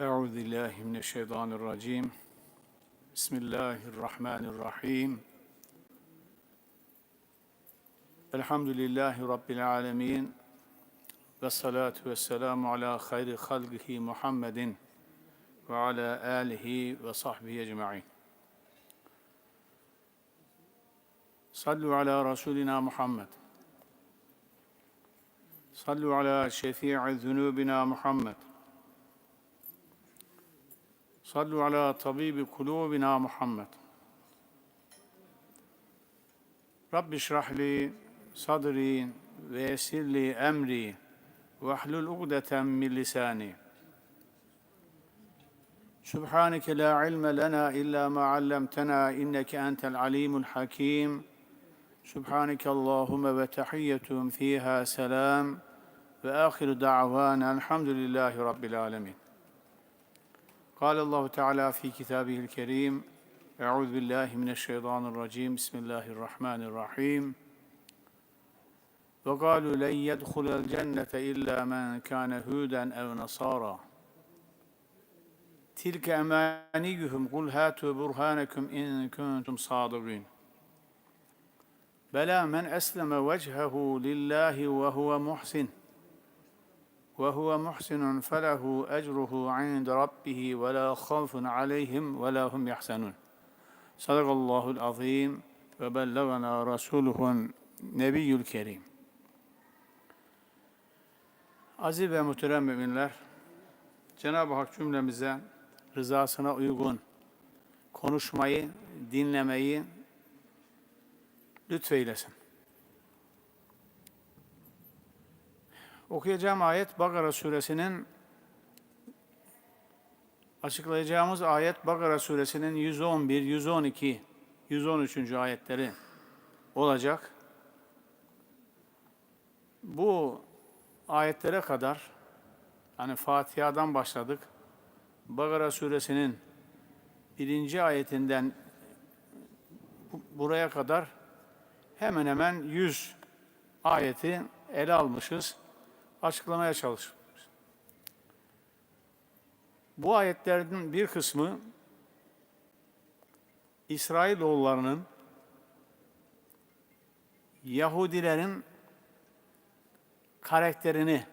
Euzu billahi mineşşeytanirracim. Bismillahirrahmanirrahim. Elhamdülillahi rabbil alamin. Ve salatu vesselamu ala hayri halqihi Muhammedin ve ala alihi ve sahbihi ecmaîn. Sallu ala rasulina Muhammed. Sallu ala şefii zunubina Muhammed. صلوا على طبيب قلوبنا محمد. رب اشرح لي صدري ويسر لي أمري واحلل عقدة من لساني. سبحانك لا علم لنا إلا ما علمتنا إنك أنت العليم الحكيم. سبحانك اللهم وتحيتهم فيها سلام. وآخر دعوانا الحمد لله رب العالمين. قال الله تعالى في كتابه الكريم أعوذ بالله من الشيطان الرجيم بسم الله الرحمن الرحيم. وقالوا لن يدخل الجنة إلا من كان هودا أو نصارى. تلك أمانيهم قل هاتوا برهانكم إن كنتم صادقين. بلى من أسلم وجهه لله وهو محسن. وهو محسن فله أجره عند ربه ولا خوف عليهم ولا هم يحزنون صدق الله العظيم وبلغنا رسوله النبي الكريم Aziz ve muhterem müminler, Cenab-ı Hak cümlemize rızasına uygun konuşmayı, dinlemeyi lütfeylesin. Okuyacağım ayet Bakara suresinin açıklayacağımız ayet Bakara suresinin 111, 112, 113. ayetleri olacak. Bu ayetlere kadar hani Fatiha'dan başladık. Bakara suresinin birinci ayetinden buraya kadar hemen hemen 100 ayeti ele almışız açıklamaya çalışıyoruz. Bu ayetlerin bir kısmı İsrailoğullarının Yahudilerin karakterini,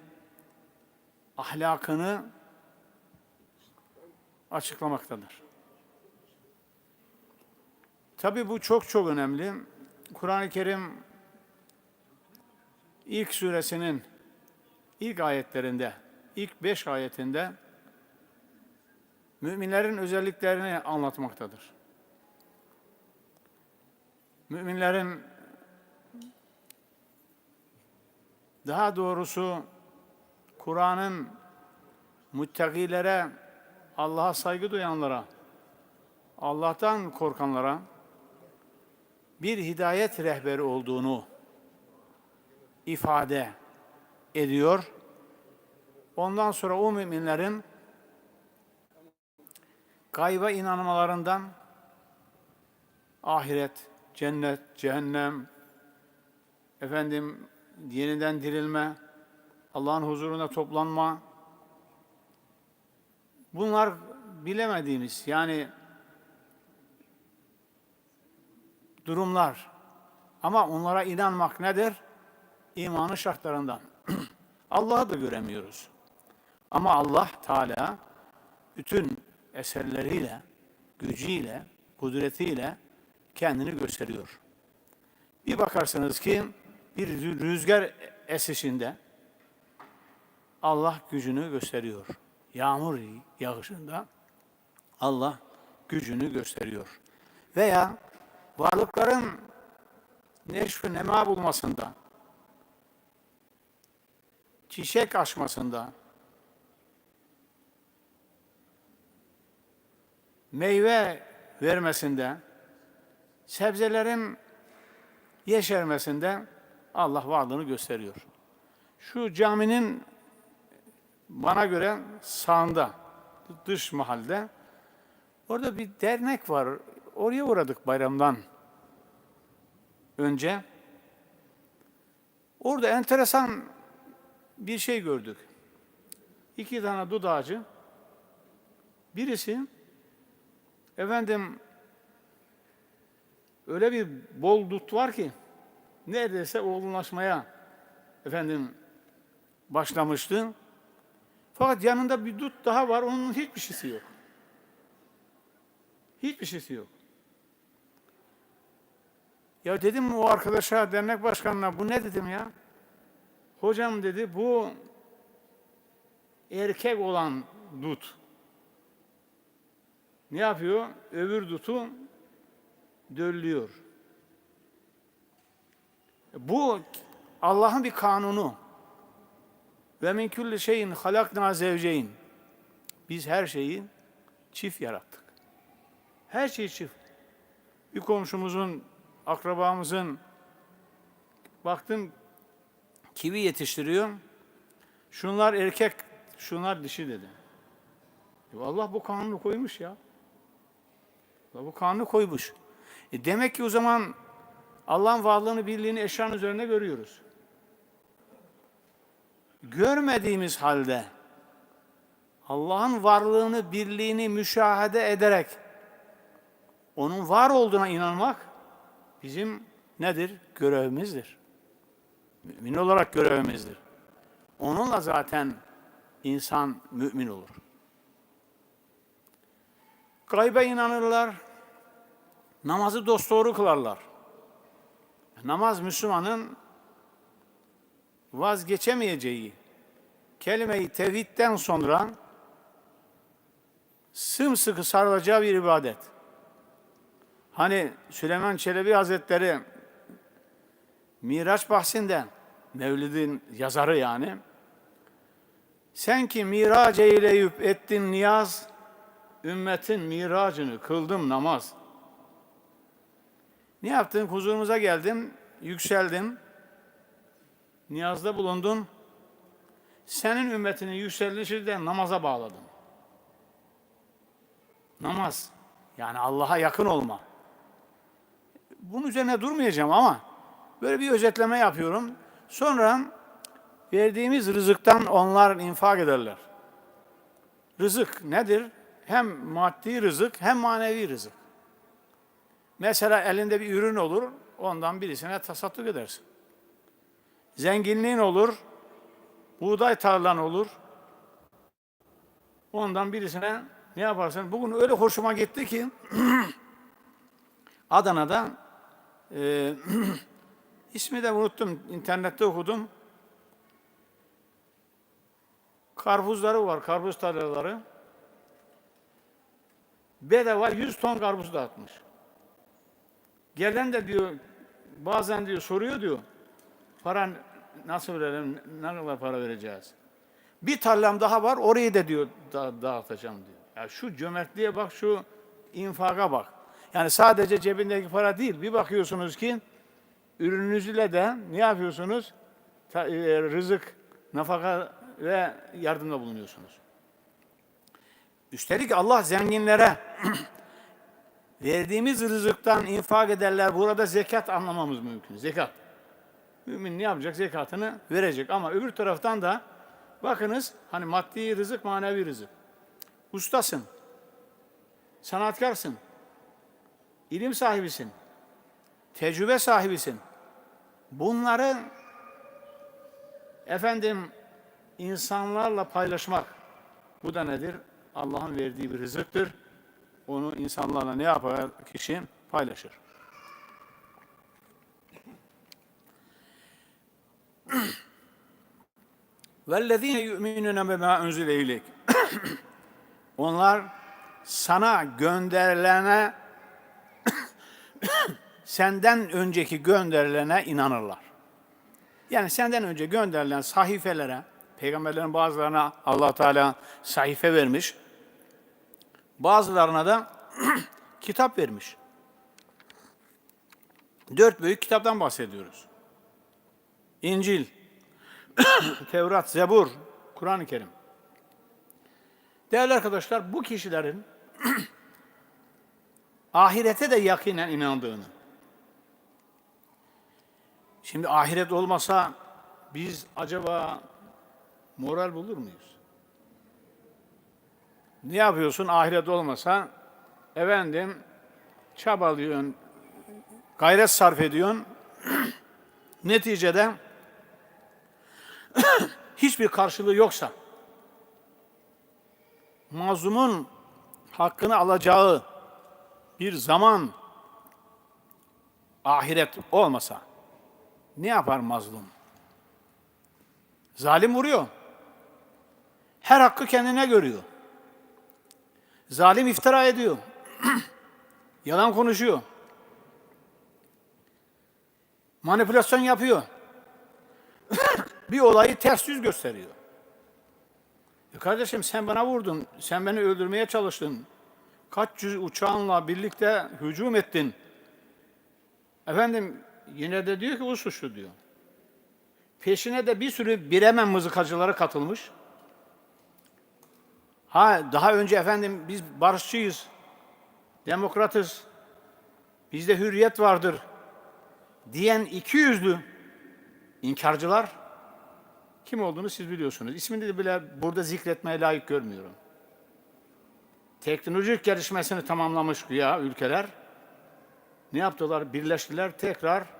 ahlakını açıklamaktadır. Tabi bu çok çok önemli. Kur'an-ı Kerim ilk suresinin ilk ayetlerinde, ilk beş ayetinde müminlerin özelliklerini anlatmaktadır. Müminlerin daha doğrusu Kur'an'ın müttakilere, Allah'a saygı duyanlara, Allah'tan korkanlara bir hidayet rehberi olduğunu ifade ediyor. Ondan sonra o müminlerin gayba inanmalarından ahiret, cennet, cehennem, efendim yeniden dirilme, Allah'ın huzuruna toplanma, bunlar bilemediğimiz yani durumlar. Ama onlara inanmak nedir? İmanın şartlarından. Allah'ı da göremiyoruz. Ama Allah Teala bütün eserleriyle, gücüyle, kudretiyle kendini gösteriyor. Bir bakarsınız ki bir rüzgar esişinde Allah gücünü gösteriyor. Yağmur yağışında Allah gücünü gösteriyor. Veya varlıkların neşv nema bulmasında, çiçek açmasında, meyve vermesinde, sebzelerin yeşermesinde Allah varlığını gösteriyor. Şu caminin bana göre sağında, dış mahalde, orada bir dernek var. Oraya uğradık bayramdan önce. Orada enteresan bir şey gördük. İki tane dut ağacı Birisi efendim öyle bir bol dut var ki neredeyse olgunlaşmaya efendim başlamıştı. Fakat yanında bir dut daha var, onun hiçbir şeysi yok. Hiçbir şeysi yok. Ya dedim o arkadaşa, dernek başkanına bu ne dedim ya? Hocam dedi bu erkek olan dut. Ne yapıyor? Öbür dutu döllüyor. Bu Allah'ın bir kanunu. Ve min kulli şeyin halakna zevceyn. Biz her şeyi çift yarattık. Her şey çift. Bir komşumuzun, akrabamızın baktım kivi yetiştiriyor. Şunlar erkek, şunlar dişi dedi. Ya Allah bu kanunu koymuş ya. Allah bu kanunu koymuş. E demek ki o zaman Allah'ın varlığını, birliğini eşyanın üzerine görüyoruz. Görmediğimiz halde Allah'ın varlığını, birliğini müşahede ederek onun var olduğuna inanmak bizim nedir? Görevimizdir. Mümin olarak görevimizdir. Onunla zaten insan mümin olur. Gaybe inanırlar, namazı dosdoğru kılarlar. Namaz Müslümanın vazgeçemeyeceği kelime-i tevhidden sonra sımsıkı sarılacağı bir ibadet. Hani Süleyman Çelebi Hazretleri Miraç bahsinden, Mevlid'in yazarı yani, sen ki mirac eyleyip ettin niyaz, ümmetin miracını kıldım namaz. Ne yaptın? Huzurumuza geldin, yükseldin, niyazda bulundun. Senin ümmetinin yükselişi de namaza bağladın. Namaz, yani Allah'a yakın olma. Bunun üzerine durmayacağım ama böyle bir özetleme yapıyorum. Sonra verdiğimiz rızıktan onlar infak ederler. Rızık nedir? Hem maddi rızık hem manevi rızık. Mesela elinde bir ürün olur, ondan birisine tasadduk edersin. Zenginliğin olur, buğday tarlan olur. Ondan birisine ne yaparsın? Bugün öyle hoşuma gitti ki Adana'da e, ismi de unuttum, internette okudum. Karpuzları var, karpuz tarlaları. Bedava 100 ton karpuz dağıtmış. Gelen de diyor, bazen diyor soruyor diyor, para nasıl verelim, ne kadar para vereceğiz? Bir tarlam daha var, orayı da diyor da, dağıtacağım diyor. Ya şu cömertliğe bak, şu infaka bak. Yani sadece cebindeki para değil, bir bakıyorsunuz ki ürününüzle de ne yapıyorsunuz? Ta, e, rızık, nafaka ve yardımda bulunuyorsunuz. Üstelik Allah zenginlere verdiğimiz rızıktan infak ederler. Burada zekat anlamamız mümkün. Zekat. Mümin ne yapacak? Zekatını verecek. Ama öbür taraftan da bakınız hani maddi rızık, manevi rızık. Ustasın. Sanatkarsın. ilim sahibisin. Tecrübe sahibisin. Bunları efendim insanlarla paylaşmak. Bu da nedir? Allah'ın verdiği bir rızıktır. Onu insanlarla ne yapar kişi? Paylaşır. وَالَّذ۪ينَ يُؤْمِنُونَ بِمَا اُنْزِلَ اِلَيْكَ Onlar sana gönderilene senden önceki gönderilene inanırlar. Yani senden önce gönderilen sahifelere, peygamberlerin bazılarına allah Teala sahife vermiş, bazılarına da kitap vermiş. Dört büyük kitaptan bahsediyoruz. İncil, Tevrat, Zebur, Kur'an-ı Kerim. Değerli arkadaşlar bu kişilerin ahirete de yakinen inandığını. Şimdi ahiret olmasa biz acaba moral bulur muyuz? Ne yapıyorsun ahiret olmasa? Efendim çabalıyorsun, gayret sarf ediyorsun. Neticede hiçbir karşılığı yoksa mazlumun hakkını alacağı bir zaman ahiret olmasa ne yapar mazlum? Zalim vuruyor. Her hakkı kendine görüyor. Zalim iftira ediyor. Yalan konuşuyor. Manipülasyon yapıyor. bir olayı ters yüz gösteriyor. E kardeşim sen bana vurdun, sen beni öldürmeye çalıştın. Kaç yüz uçağınla birlikte hücum ettin. Efendim yine de diyor ki o suçlu diyor. Peşine de bir sürü biremen mızıkacıları katılmış. Ha daha önce efendim biz barışçıyız, demokratız, bizde hürriyet vardır diyen iki yüzlü inkarcılar kim olduğunu siz biliyorsunuz. İsmini de bile burada zikretmeye layık görmüyorum. Teknolojik gelişmesini tamamlamış güya ülkeler. Ne yaptılar? Birleştiler tekrar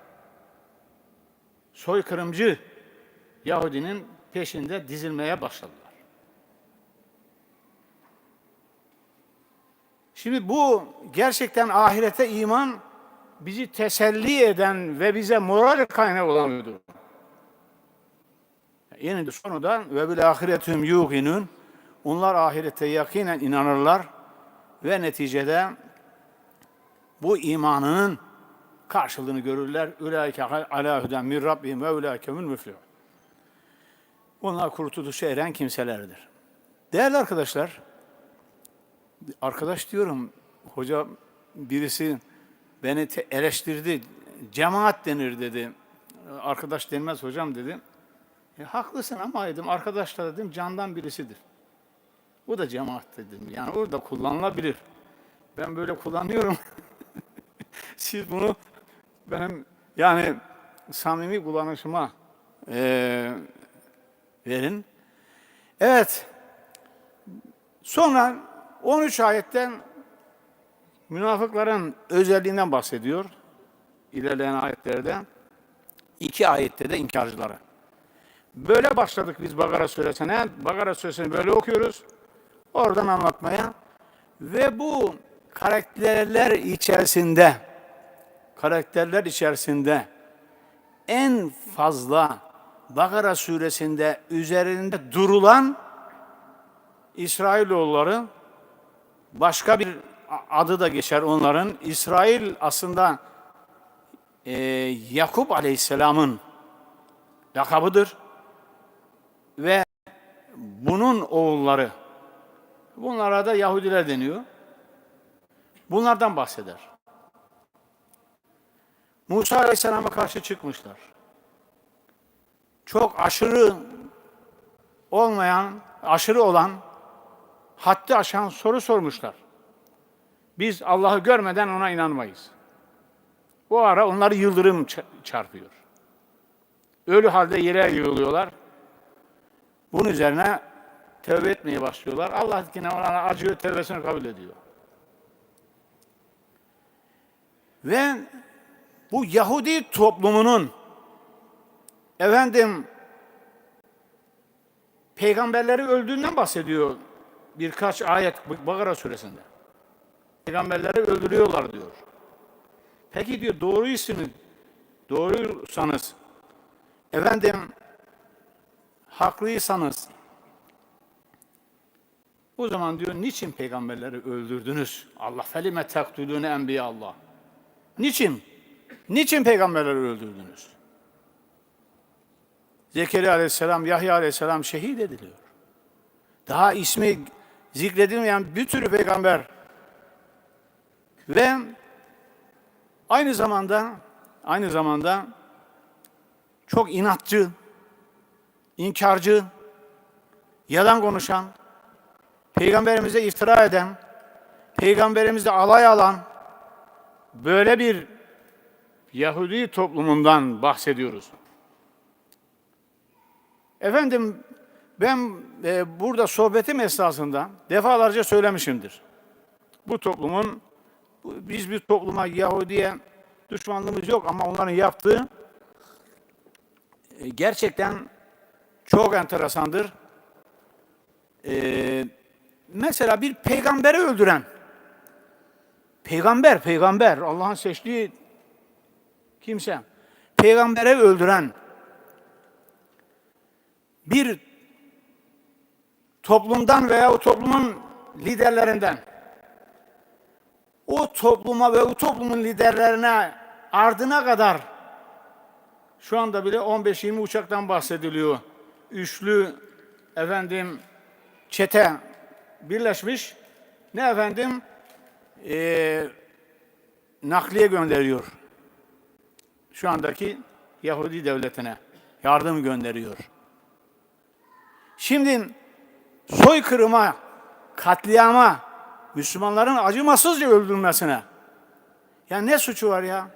soykırımcı Yahudinin peşinde dizilmeye başladılar. Şimdi bu gerçekten ahirete iman bizi teselli eden ve bize moral kaynağı olan bir durum. Yeni sonunda ve bil ahiretüm yuqinun onlar ahirete yakinen inanırlar ve neticede bu imanının karşılığını görürler. Ulaike ala huden min rabbihim ve ulaike hum müflihun. Bunlar kurtuluşa eren kimselerdir. Değerli arkadaşlar, arkadaş diyorum, hoca birisi beni eleştirdi. Cemaat denir dedi. Arkadaş denmez hocam dedi. E, haklısın ama dedim arkadaş da dedim candan birisidir. Bu da cemaat dedim. Yani orada kullanılabilir. Ben böyle kullanıyorum. Siz bunu benim yani samimi kullanışıma eee, verin. Evet. Sonra 13 ayetten münafıkların özelliğinden bahsediyor. İlerleyen ayetlerde. İki ayette de inkarcılara. Böyle başladık biz Bakara suresine. Bakara suresini böyle okuyoruz. Oradan anlatmaya. Ve bu karakterler içerisinde karakterler içerisinde en fazla Bakara suresinde üzerinde durulan İsrailoğulları başka bir adı da geçer onların. İsrail aslında e, Yakup Aleyhisselam'ın lakabıdır ve bunun oğulları bunlara da Yahudiler deniyor. Bunlardan bahseder. Musa Aleyhisselam'a karşı çıkmışlar. Çok aşırı olmayan, aşırı olan, haddi aşan soru sormuşlar. Biz Allah'ı görmeden ona inanmayız. Bu ara onları yıldırım çarpıyor. Ölü halde yere yığılıyorlar. Bunun üzerine tövbe etmeye başlıyorlar. Allah yine ona acıyor, tövbesini kabul ediyor. Ve bu Yahudi toplumunun efendim peygamberleri öldüğünden bahsediyor birkaç ayet Bakara suresinde. Peygamberleri öldürüyorlar diyor. Peki diyor doğruysanız, doğruysanız, efendim haklıysanız, o zaman diyor niçin peygamberleri öldürdünüz? Allah felime taktulune enbiya Allah. Niçin? Niçin peygamberleri öldürdünüz? Zekeriya aleyhisselam, Yahya aleyhisselam şehit ediliyor. Daha ismi zikredilmeyen bir sürü peygamber ve aynı zamanda aynı zamanda çok inatçı, inkarcı, yalan konuşan, peygamberimize iftira eden, peygamberimize alay alan böyle bir Yahudi toplumundan bahsediyoruz. Efendim Ben e, burada sohbetim esnasında defalarca söylemişimdir. Bu toplumun, biz bir topluma Yahudi'ye düşmanlığımız yok ama onların yaptığı e, gerçekten çok enteresandır. E, mesela bir peygamberi öldüren, peygamber, peygamber, Allah'ın seçtiği kimse, peygamberi öldüren bir toplumdan veya o toplumun liderlerinden o topluma ve o toplumun liderlerine ardına kadar şu anda bile 15-20 uçaktan bahsediliyor. Üçlü efendim çete birleşmiş. Ne efendim? Ee, nakliye gönderiyor. Şu andaki Yahudi devletine yardım gönderiyor. Şimdi soykırıma, katliama, Müslümanların acımasızca öldürülmesine. Ya ne suçu var ya?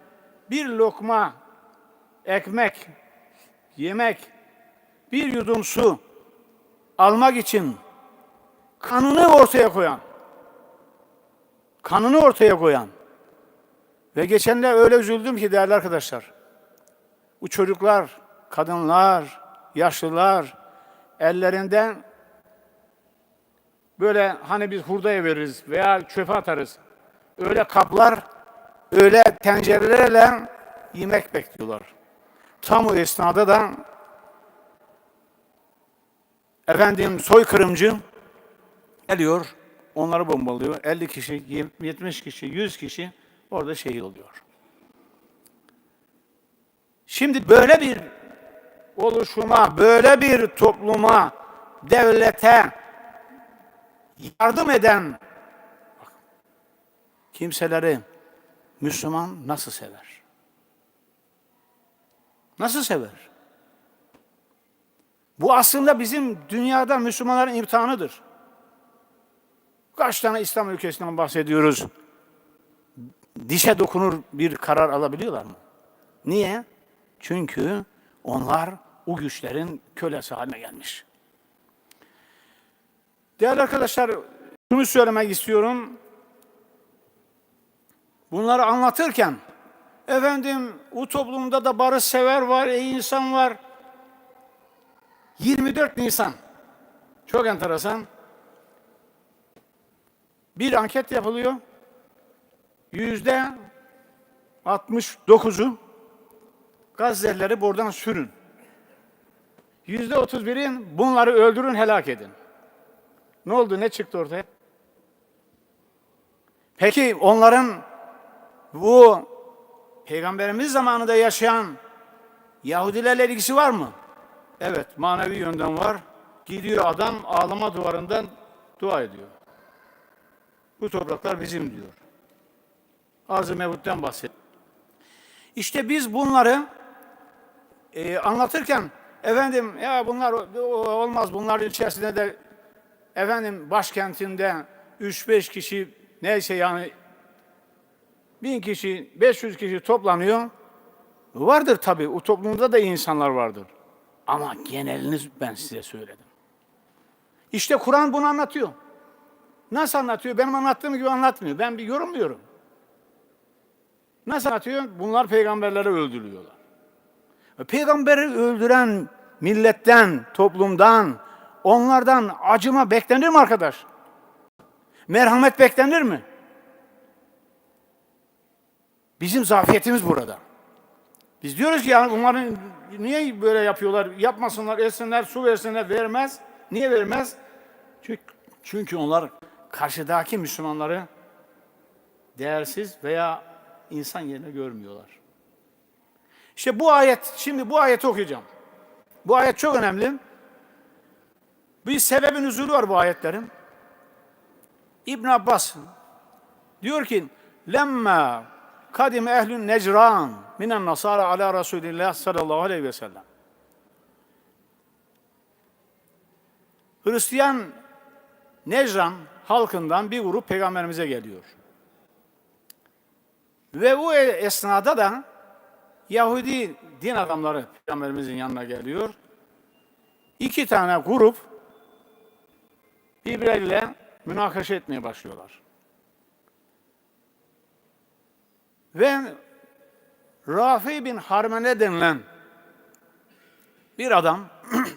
Bir lokma ekmek, yemek, bir yudum su almak için kanını ortaya koyan, kanını ortaya koyan ve geçen de öyle üzüldüm ki değerli arkadaşlar. Bu çocuklar, kadınlar, yaşlılar ellerinden böyle hani biz hurdaya veririz veya çöpe atarız. Öyle kaplar, öyle tencerelerle yemek bekliyorlar. Tam o esnada da efendim soykırımcı geliyor, onları bombalıyor. 50 kişi, 70 kişi, 100 kişi orada şehit oluyor. Şimdi böyle bir oluşuma, böyle bir topluma, devlete yardım eden kimseleri Müslüman nasıl sever? Nasıl sever? Bu aslında bizim dünyada Müslümanların imtihanıdır. Kaç tane İslam ülkesinden bahsediyoruz? Dişe dokunur bir karar alabiliyorlar mı? Niye? Çünkü onlar o güçlerin kölesi haline gelmiş. Değerli arkadaşlar, şunu söylemek istiyorum. Bunları anlatırken, efendim o toplumda da barış sever var, iyi insan var. 24 Nisan, çok enteresan. Bir anket yapılıyor. Yüzde 69'u Gazze'lileri buradan sürün. Yüzde 31'in bunları öldürün, helak edin. Ne oldu? Ne çıktı ortaya? Peki onların bu peygamberimiz zamanında yaşayan Yahudilerle ilgisi var mı? Evet, manevi yönden var. Gidiyor adam ağlama duvarından dua ediyor. Bu topraklar bizim diyor. Arz-ı Mevut'tan bahsediyor. İşte biz bunları e, anlatırken efendim ya bunlar olmaz bunların içerisinde de efendim başkentinde 3-5 kişi neyse yani bin kişi 500 kişi toplanıyor. Vardır tabii o toplumda da insanlar vardır. Ama genelini ben size söyledim. İşte Kur'an bunu anlatıyor. Nasıl anlatıyor? Benim anlattığım gibi anlatmıyor. Ben bir yorumluyorum. Nasıl anlatıyor? Bunlar peygamberleri öldürüyorlar. Peygamberi öldüren milletten, toplumdan, onlardan acıma beklenir mi arkadaş? Merhamet beklenir mi? Bizim zafiyetimiz burada. Biz diyoruz ki yani bunların niye böyle yapıyorlar? Yapmasınlar, etsinler, su versinler, vermez. Niye vermez? Çünkü, çünkü onlar karşıdaki Müslümanları değersiz veya insan yerine görmüyorlar. İşte bu ayet, şimdi bu ayeti okuyacağım. Bu ayet çok önemli. Bir sebebin üzülü var bu ayetlerin. İbn Abbas diyor ki lemma kadim ehlün necran minen nasara ala Resulillah sallallahu aleyhi ve sellem. Hristiyan Necran halkından bir grup peygamberimize geliyor. Ve bu esnada da Yahudi din adamları peygamberimizin yanına geliyor. İki tane grup birbirleriyle münakaşa etmeye başlıyorlar. Ve Rafi bin Harmene denilen bir adam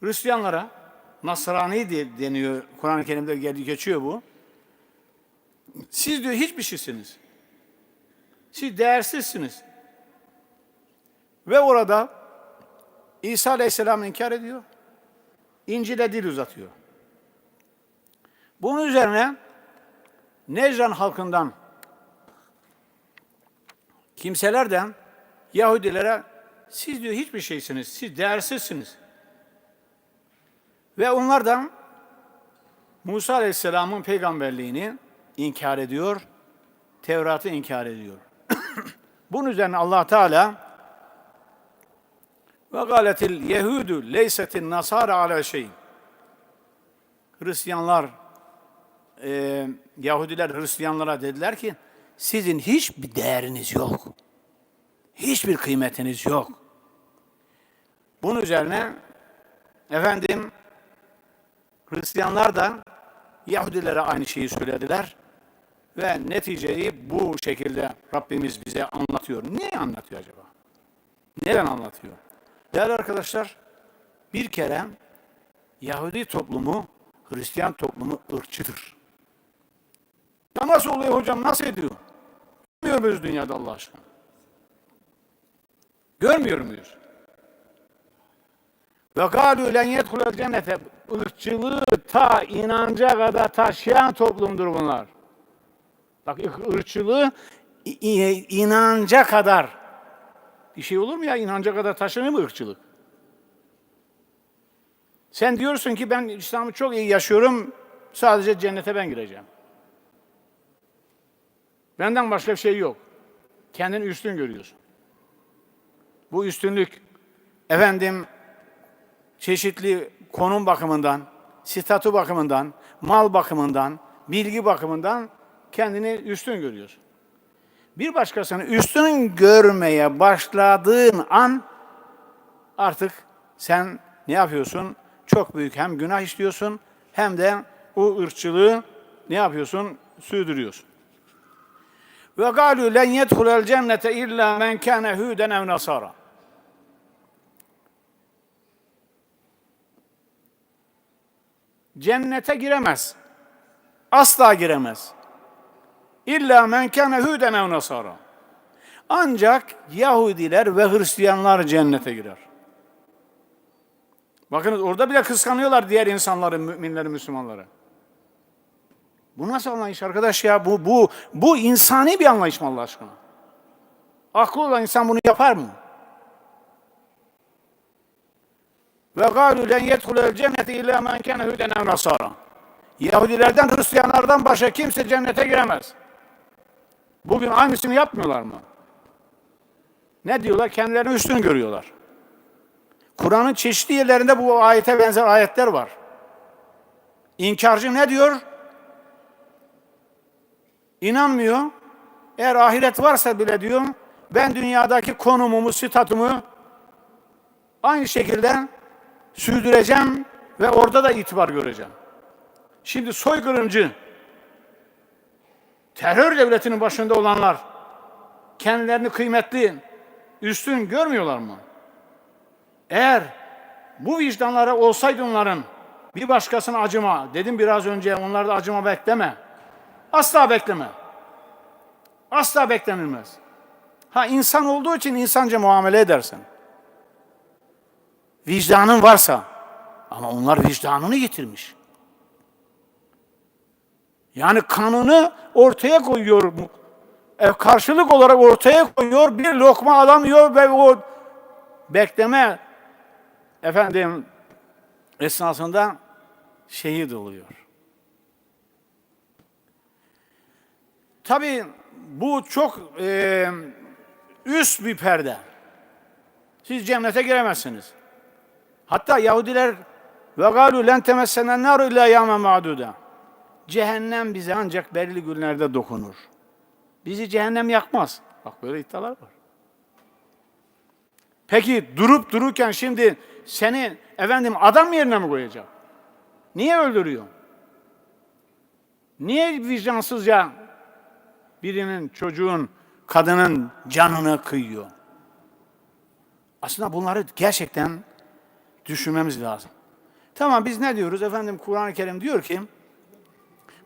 Hristiyanlara Nasrani diye deniyor. Kur'an-ı Kerim'de geçiyor bu. Siz diyor hiçbir şeysiniz. Siz değersizsiniz. Ve orada İsa Aleyhisselam'ı inkar ediyor. İncil'e dil uzatıyor. Bunun üzerine Necran halkından kimselerden Yahudilere siz diyor hiçbir şeysiniz, siz değersizsiniz. Ve onlardan Musa Aleyhisselam'ın peygamberliğini inkar ediyor, Tevrat'ı inkar ediyor. Bunun üzerine Allah Teala ve galetil yehudu leysetin nasara ala şey. Hristiyanlar, e, Yahudiler Hristiyanlara dediler ki sizin hiçbir değeriniz yok. Hiçbir kıymetiniz yok. Bunun üzerine efendim Hristiyanlar da Yahudilere aynı şeyi söylediler. Ve neticeyi bu şekilde Rabbimiz bize anlatıyor. Niye anlatıyor acaba? Neden anlatıyor? Değerli arkadaşlar, bir kere Yahudi toplumu, Hristiyan toplumu ırkçıdır. Ya nasıl oluyor hocam, nasıl ediyor? Görmüyor muyuz dünyada Allah aşkına? Görmüyor muyuz? Ve gâlû len yedhulel cennete ırkçılığı ta inanca kadar taşıyan toplumdur bunlar. Bak ırkçılığı inanca kadar. Bir şey olur mu ya inanca kadar taşınır mı ırkçılık? Sen diyorsun ki ben İslam'ı çok iyi yaşıyorum, sadece cennete ben gireceğim. Benden başka bir şey yok. Kendini üstün görüyorsun. Bu üstünlük efendim çeşitli konum bakımından, statü bakımından, mal bakımından, bilgi bakımından kendini üstün görüyorsun. Bir başkasını üstün görmeye başladığın an artık sen ne yapıyorsun? Çok büyük hem günah işliyorsun hem de o ırkçılığı ne yapıyorsun? Sürdürüyorsun. Ve galu len yedhulel cennete illa men kana huden ev nasara. Cennete giremez. Asla giremez. İlla men kana huden ev nasara. Ancak Yahudiler ve Hristiyanlar cennete girer. Bakınız orada bile kıskanıyorlar diğer insanları, müminleri, Müslümanları. Bu nasıl anlayış arkadaş ya? Bu, bu, bu insani bir anlayış mı Allah aşkına? Aklı olan insan bunu yapar mı? Ve gâlû len yedhulel cennete illâ men kâne huden ev nasara. Yahudilerden, Hristiyanlardan başka kimse cennete giremez. Bugün aynısını yapmıyorlar mı? Ne diyorlar? Kendilerini üstün görüyorlar. Kur'an'ın çeşitli yerlerinde bu ayete benzer ayetler var. İnkarcı ne diyor? İnanmıyor. Eğer ahiret varsa bile diyor, ben dünyadaki konumumu, statümü aynı şekilde sürdüreceğim ve orada da itibar göreceğim. Şimdi soykırımcı, terör devletinin başında olanlar kendilerini kıymetli, üstün görmüyorlar mı? Eğer bu vicdanlara olsaydı onların bir başkasına acıma, dedim biraz önce onlarda acıma bekleme. Asla bekleme. Asla beklenilmez. Ha insan olduğu için insanca muamele edersin. Vicdanın varsa ama onlar vicdanını yitirmiş. Yani kanını ortaya koyuyor. E, karşılık olarak ortaya koyuyor. Bir lokma alamıyor ve o bekleme efendim esnasında şehit oluyor. Tabii bu çok e, üst bir perde. Siz cennete giremezsiniz. Hatta Yahudiler ve galu len temessenen naru illa yâmen ma'duda. Cehennem bize ancak belirli günlerde dokunur. Bizi cehennem yakmaz. Bak böyle iddialar var. Peki durup dururken şimdi seni Efendim adam yerine mi koyacak? Niye öldürüyor? Niye vicdansızca birinin, çocuğun, kadının canını kıyıyor? Aslında bunları gerçekten düşünmemiz lazım. Tamam biz ne diyoruz? Efendim Kur'an-ı Kerim diyor ki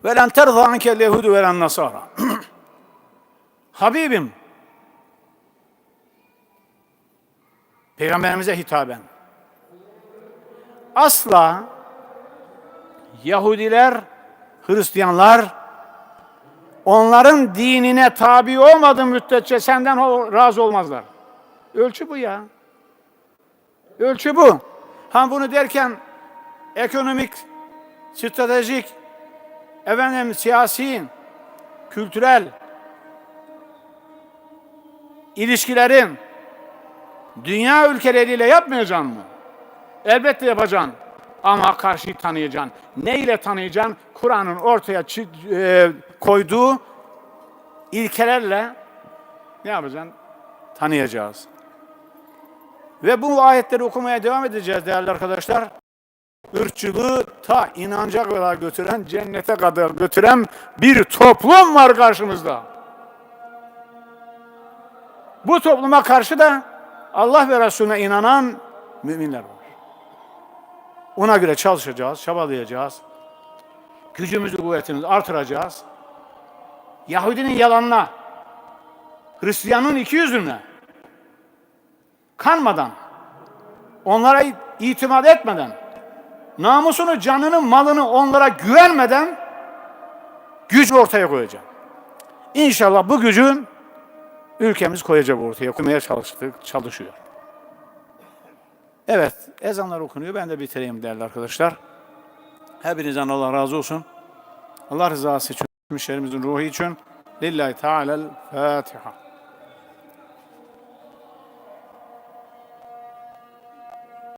ve len terza ankel yehudu ve nasara. Habibim, Peygamberimize hitaben. Asla Yahudiler, Hristiyanlar onların dinine tabi olmadığı müddetçe senden razı olmazlar. Ölçü bu ya. Ölçü bu. Ha bunu derken ekonomik, stratejik, efendim siyasi, kültürel ilişkilerin dünya ülkeleriyle yapmayacaksın mı? Elbette yapacaksın. Ama karşıyı tanıyacaksın. Ne ile tanıyacaksın? Kur'an'ın ortaya e, koyduğu ilkelerle ne yapacaksın? Tanıyacağız. Ve bu ayetleri okumaya devam edeceğiz değerli arkadaşlar. Irkçılığı ta inanca kadar götüren, cennete kadar götüren bir toplum var karşımızda. Bu topluma karşı da Allah ve Resulüne inanan müminler var. Ona göre çalışacağız, çabalayacağız. Gücümüzü, kuvvetimizi artıracağız. Yahudinin yalanına, Hristiyanın iki yüzüne kanmadan, onlara itimat etmeden, namusunu, canını, malını onlara güvenmeden güç ortaya koyacağım. İnşallah bu gücü ülkemiz koyacak ortaya, koymaya çalıştık, çalışıyor. Evet, ezanlar okunuyor. Ben de bitireyim değerli arkadaşlar. Hepinizden Allah razı olsun. Allah rızası için, müşterimizin ruhu için. Lillahi Teala'l Fatiha.